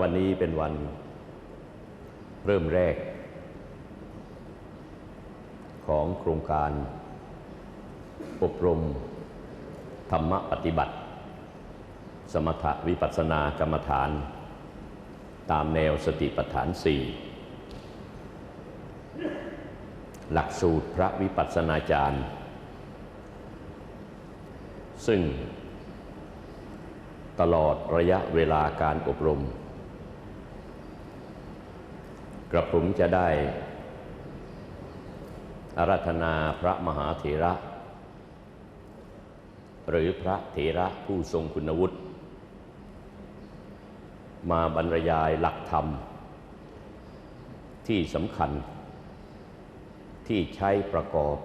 วันนี้เป็นวันเริ่มแรก ของโครงการ อบรม ธรรมปฏิบัติ สมถวิปัสสนากรรมฐาน ตามแนวสติปัฏฐานสี่หลักสูตรพระวิปัสสนาจารย์ ซึ่งตลอดระยะเวลาการอบรม กระผมจะได้อารัธนาพระมหาเถระ หรือพระเถระผู้ทรงคุณวุฒิมาบรรยายหลักธรรม ที่สำคัญ ที่ใช้ประกอบ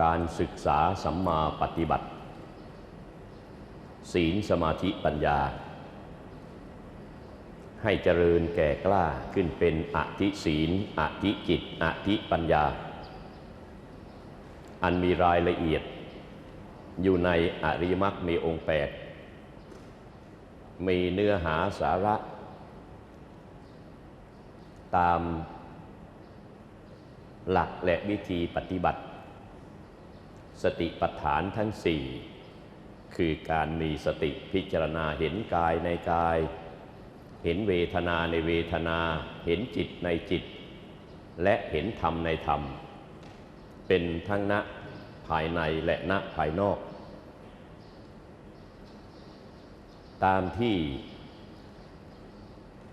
การศึกษาสัมมาปฏิบัติ ศีลสมาธิปัญญา ให้เจริญแก่กล้าขึ้นเป็นอธิศีล อธิจิต อธิปัญญา อันมีรายละเอียด อยู่ในอริยมรรคมีองค์แปดมีเนื้อหาสาระ ตามหลักและวิธีปฏิบัติ สติปัฏฐานทั้งสี่ คือการมีสติพิจารณาเห็นกายในกาย เห็นเวทนาในเวทนา เห็นจิตในจิต และเห็นธรรมในธรรม เป็นทั้งณภายในและณภายนอก ตามที่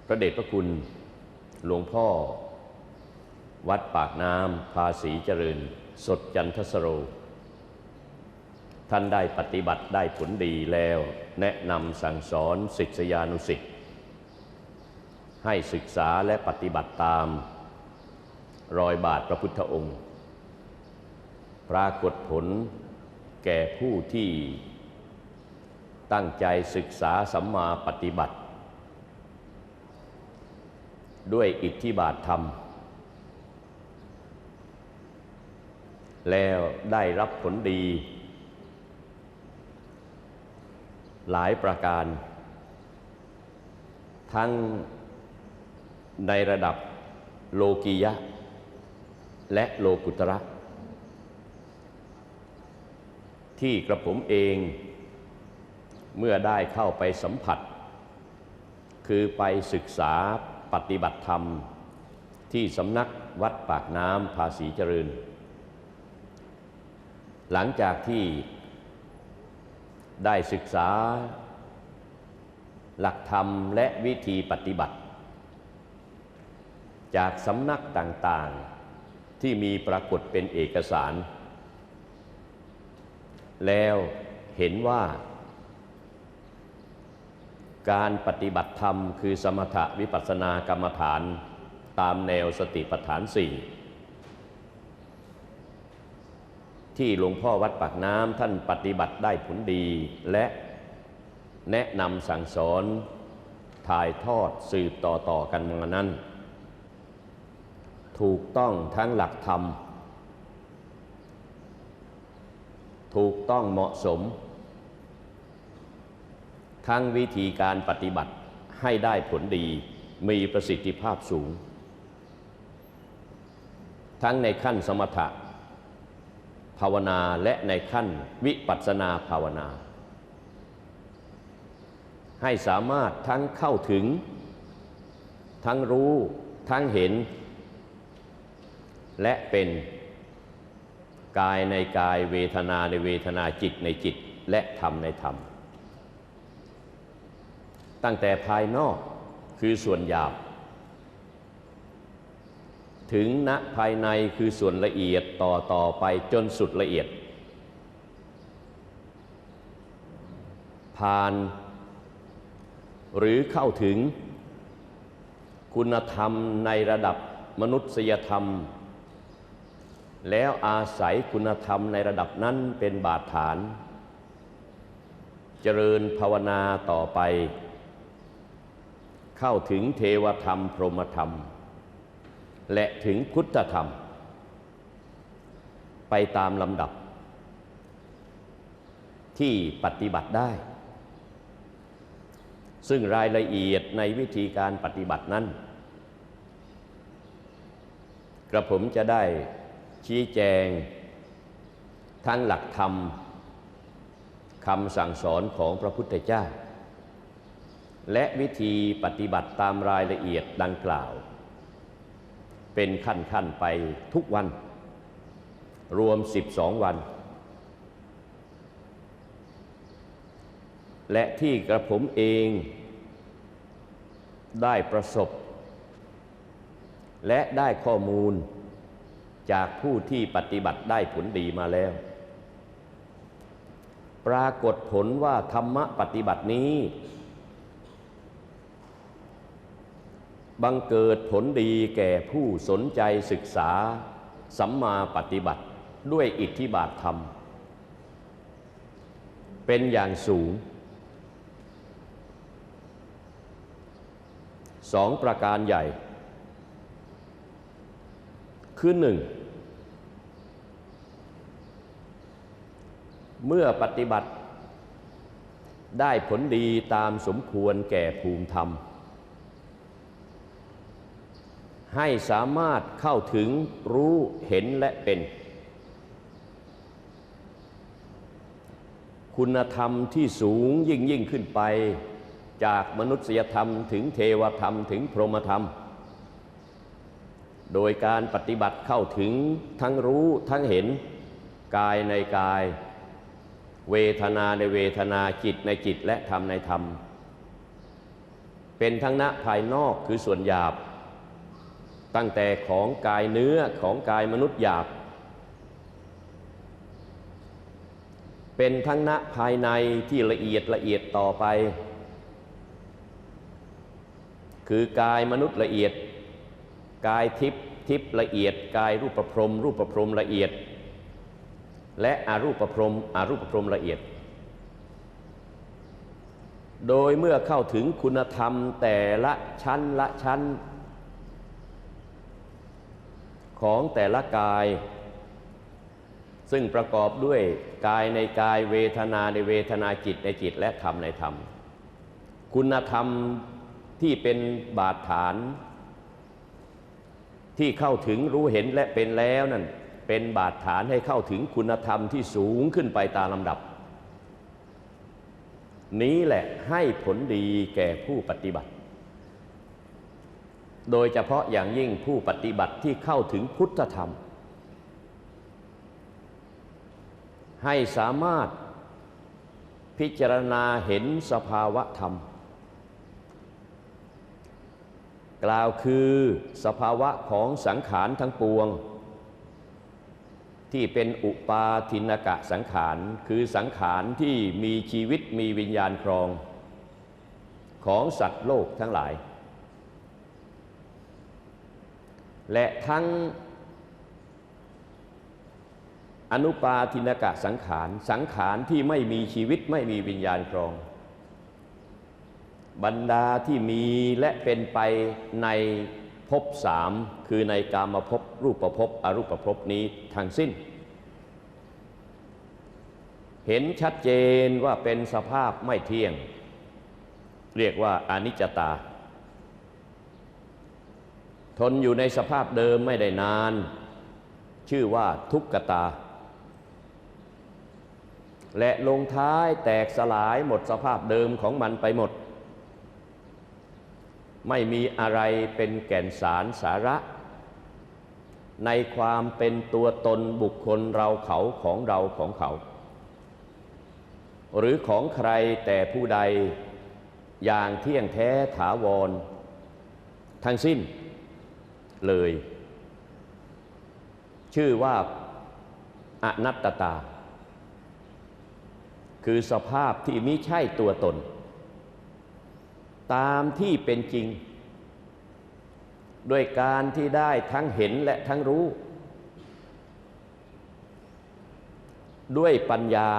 พระเดชพระคุณหลวงพ่อ วัดปากน้ำภาษีเจริญ สดจันทสโร ท่านได้ปฏิบัติได้ผลดีแล้ว แนะนำสั่งสอนศิษยานุศิษย์ ให้ศึกษาและปฏิบัติตาม รอยบาทพระพุทธองค์ ปรากฏผลแก่ผู้ที่ตั้งใจศึกษาสัมมาปฏิบัติ ด้วยอิทธิบาทธรรม แล้วได้รับผลดี หลายประการ ทั้ง ในระดับโลกียะ และโลกุตระ ที่กระผมเองเมื่อได้เข้าไปสัมผัส คือไปศึกษาปฏิบัติธรรม ที่สำนักวัดปากน้ำภาษีเจริญ หลังจากที่ได้ศึกษาหลักธรรมและวิธีปฏิบัติ จากสำนักต่างๆที่มีปรากฏเป็นเอกสาร แล้วเห็นว่า การปฏิบัติธรรมคือสมถะวิปัสสนากรรมฐานตามแนวสติปัฏฐานสี่ที่หลวงพ่อวัดปากน้ำท่านปฏิบัติได้ผลดีและแนะนำสั่งสอนถ่ายทอดสืบต่อต่อกันมานั้น ถูกต้องทั้งหลักธรรม ถูกต้องเหมาะสม ทั้งวิธีการปฏิบัติให้ได้ผลดีมีประสิทธิภาพสูง ทั้งในขั้นสมถะภาวนาและในขั้นวิปัสสนาภาวนา ให้สามารถทั้งเข้าถึง ทั้งรู้ทั้งเห็น และเป็นกายในกายเวทนาในเวทนาจิตในจิตและธรรมในธรรม ตั้งแต่ภายนอกคือส่วนหยาบ ถึงณภายในคือส่วนละเอียดต่อต่อไปจนสุดละเอียด ผ่าน หรือเข้าถึงคุณธรรมในระดับมนุษยธรรม แล้วอาศัยคุณธรรมในระดับนั้นเป็นบาดฐาน เจริญภาวนาต่อไป เข้าถึงเทวธรรม พรหมธรรม และถึงพุทธธรรม ไปตามลำดับ ที่ปฏิบัติได้ ซึ่งรายละเอียดในวิธีการปฏิบัตินั้น กระผมจะได้ ชี้แจง ทั้งหลักธรรมคำสั่งสอนของพระพุทธเจ้า และวิธีปฏิบัติตามรายละเอียดดังกล่าว เป็นขั้นๆไปทุกวัน รวม 12 วัน และที่กระผมเองได้ประสบ และได้ข้อมูล จากผู้ที่ปฏิบัติได้ผลดีมาแล้ว ปรากฏผลว่าธรรมะปฏิบัตินี้ บังเกิดผลดีแก่ผู้สนใจศึกษา สัมมาปฏิบัติด้วยอิทธิบาทธรรม เป็นอย่างสูงสองประการใหญ่ คือหนึ่ง เมื่อปฏิบัติได้ผลดีตามสมควรแก่ภูมิธรรม ให้สามารถเข้าถึงรู้เห็นและเป็น คุณธรรมที่สูงยิ่งยิ่งขึ้นไป จากมนุษยธรรมถึงเทวธรรมถึงพรหมธรรม โดยการปฏิบัติเข้าถึงทั้งรู้ทั้งเห็นกายในกาย เวทนาในเวทนาจิตในจิตและธรรมในธรรม เป็นทั้งณภายนอกคือส่วนหยาบ ตั้งแต่ของกายเนื้อของกายมนุษย์หยาบ เป็นทั้งณภายในที่ละเอียดละเอียดต่อไป คือกายมนุษย์ละเอียด กายทิพย์ทิพย์ละเอียด กายรูปประพรม รูปประพรมละเอียด และอารูปประพรมอารูปประพรมละเอียด โดยเมื่อเข้าถึงคุณธรรมแต่ละชั้นละชั้น ของแต่ละกาย ซึ่งประกอบด้วยกายในกายเวทนาในเวทนาจิตในจิตและธรรมในธรรม คุณธรรมที่เป็นบาดฐาน ที่เข้าถึงรู้เห็นและเป็นแล้วนั่นเป็นบาดฐานให้เข้าถึงคุณธรรมที่สูงขึ้นไปตามลำดับ นี้แหละให้ผลดีแก่ผู้ปฏิบัติ โดยเฉพาะอย่างยิ่งผู้ปฏิบัติที่เข้าถึงพุทธธรรม ให้สามารถพิจารณาเห็นสภาวะธรรม กล่าวคือสภาวะของสังขารทั้งปวง ที่เป็นอุปาทินกะสังขาร คือสังขารที่มีชีวิตมีวิญญาณครอง ของสัตว์โลกทั้งหลาย และทั้งอนุปาทินกะสังขาร สังขารที่ไม่มีชีวิตไม่มีวิญญาณครอง บรรดาที่มีและเป็นไปในภพสามคือในกามภพรูปภพอรูปภพนี้ทั้งสิ้น เห็นชัดเจนว่าเป็นสภาพไม่เที่ยง เรียกว่าอนิจจตา ทนอยู่ในสภาพเดิมไม่ได้นาน ชื่อว่าทุกขตา และลงท้ายแตกสลายหมดสภาพเดิมของมันไปหมด ไม่มีอะไรเป็นแก่นสารสาระ ในความเป็นตัวตนบุคคลเราเขาของเราของเขา หรือของใครแต่ผู้ใดอย่างเที่ยงแท้ถาวร ทั้งสิ้นเลย ชื่อว่าอนัตตา คือสภาพที่มิใช่ตัวตน ตามที่เป็นจริง ด้วยการที่ได้ทั้งเห็นและทั้งรู้ ด้วยปัญญา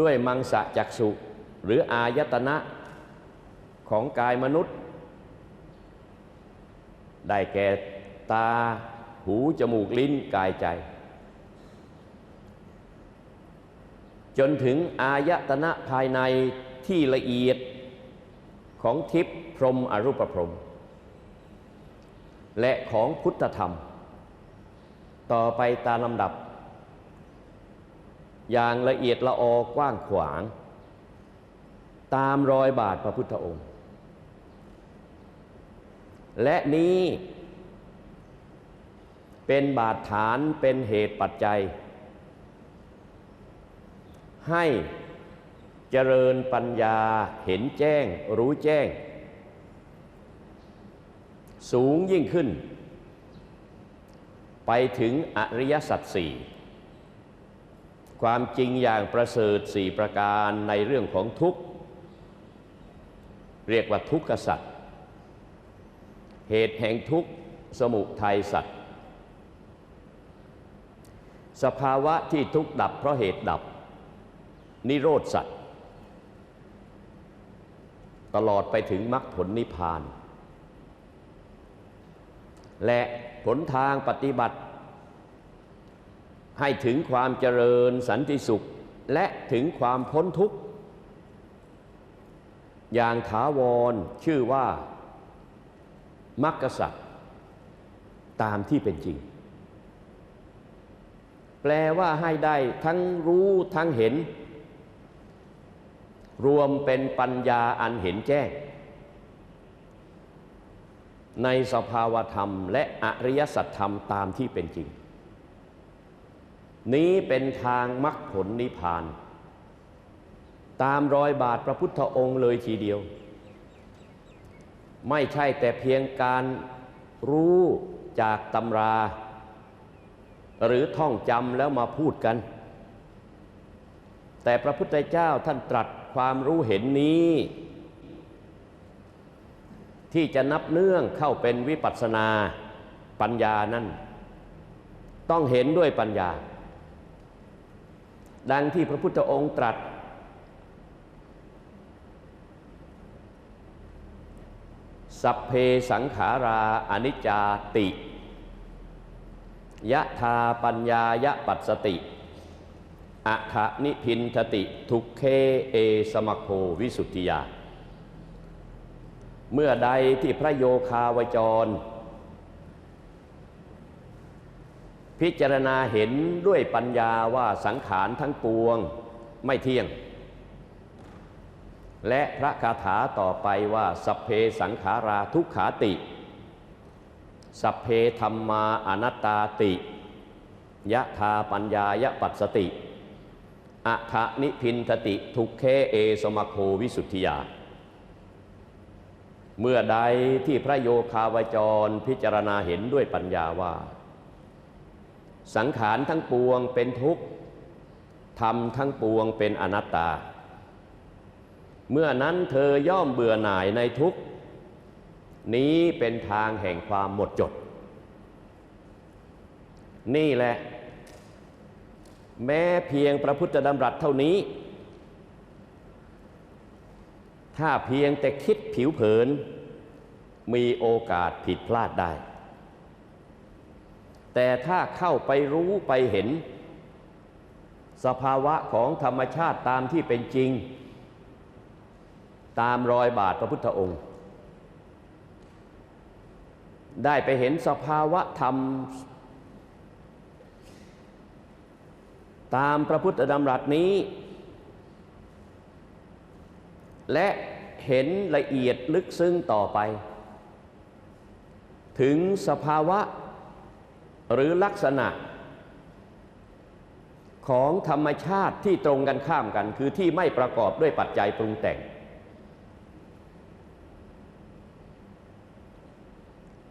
ด้วยมังสะจักสุหรืออายตนะของกายมนุษย์ ได้แก่ตาหูจมูกลิ้นกายใจ จนถึงอายตนะภายใน ที่ละเอียดของทิพย์พรมอรูปพรม และของพุทธธรรม ต่อไปตามลำดับ อย่างละเอียดละออกว้างขวาง ตามรอยบาทพระพุทธองค์ และนี้เป็นบาดฐานเป็นเหตุปัจจัย ให้ เจริญปัญญาเห็นแจ้ง รู้แจ้ง สูงยิ่งขึ้น ไปถึงอริยสัจสี่ความจริงอย่างประเสริฐสี่ประการในเรื่องของทุกข์ เรียกว่าทุกขสัจเหตุแห่งทุกข์สมุทัยสัจสภาวะที่ทุกข์ดับเพราะเหตุดับ นิโรธสัจ ตลอดไปถึงมรรคผลนิพพาน และผลทางปฏิบัติ ให้ถึงความเจริญสันติสุข และถึงความพ้นทุกข์ อย่างถาวรชื่อว่ามรรคสัจตามที่เป็นจริง แปลว่าให้ได้ทั้งรู้ทั้งเห็น รวมเป็นปัญญาอันเห็นแจ้ง ในสภาวธรรมและอริยสัจธรรมตามที่เป็นจริง นี้เป็นทางมรรคผลนิพพาน ตามรอยบาทพระพุทธองค์เลยทีเดียว ไม่ใช่แต่เพียงการรู้จากตำรา หรือท่องจำแล้วมาพูดกัน แต่พระพุทธเจ้าท่านตรัส ความรู้เห็นนี้ ที่จะนับเนื่องเข้าเป็นวิปัสสนาปัญญานั้นต้องเห็นด้วยปัญญา ดังที่พระพุทธองค์ตรัส สัพเพสังขาราอนิจจาติยะธาปัญญายะปัสสติ อะขะนิพินทติทุกเคเอสมโควิสุทธิยา เมื่อใดที่พระโยคาวจร พิจารณาเห็นด้วยปัญญาว่าสังขารทั้งปวงไม่เที่ยง และพระคาถาต่อไปว่า สัพเพสังขาราทุกขาติ สัพเพธรรมาอนัตตาติยะธาปัญญายะปัสสติ อะทะนิพินทติทุกเคเอสมโควิสุทธิยา เมื่อใดที่พระโยคาวจรพิจารณาเห็นด้วยปัญญาว่า สังขารทั้งปวงเป็นทุกข์ธรรมทั้งปวงเป็นอนัตตา เมื่อนั้นเธอย่อมเบื่อหน่ายในทุกข์ นี้เป็นทางแห่งความหมดจด นี่แหละ แม้เพียงพระพุทธดำรัสเท่านี้ ถ้าเพียงแต่คิดผิวเผิน มีโอกาสผิดพลาดได้ แต่ถ้าเข้าไปรู้ไปเห็น สภาวะของธรรมชาติตามที่เป็นจริง ตามรอยบาทพระพุทธองค์ ได้ไปเห็นสภาวะธรรม ตามพระพุทธดำรัสนี้ และเห็นละเอียดลึกซึ้งต่อไป ถึงสภาวะหรือลักษณะ ของธรรมชาติที่ตรงกันข้ามกัน คือที่ไม่ประกอบด้วยปัจจัยปรุงแต่ง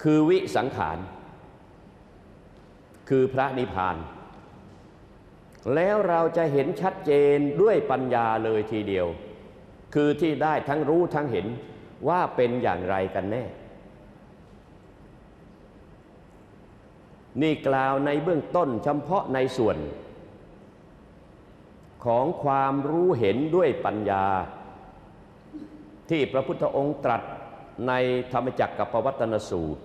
คือวิสังขาร คือพระนิพพาน แล้วเราจะเห็นชัดเจนด้วยปัญญาเลยทีเดียว คือที่ได้ทั้งรู้ทั้งเห็นว่าเป็นอย่างไรกันแน่ นี่กล่าวในเบื้องต้นเฉพาะในส่วน ของความรู้เห็นด้วยปัญญา ที่พระพุทธองค์ตรัสในธรรมจักรกับปวัตนสูตร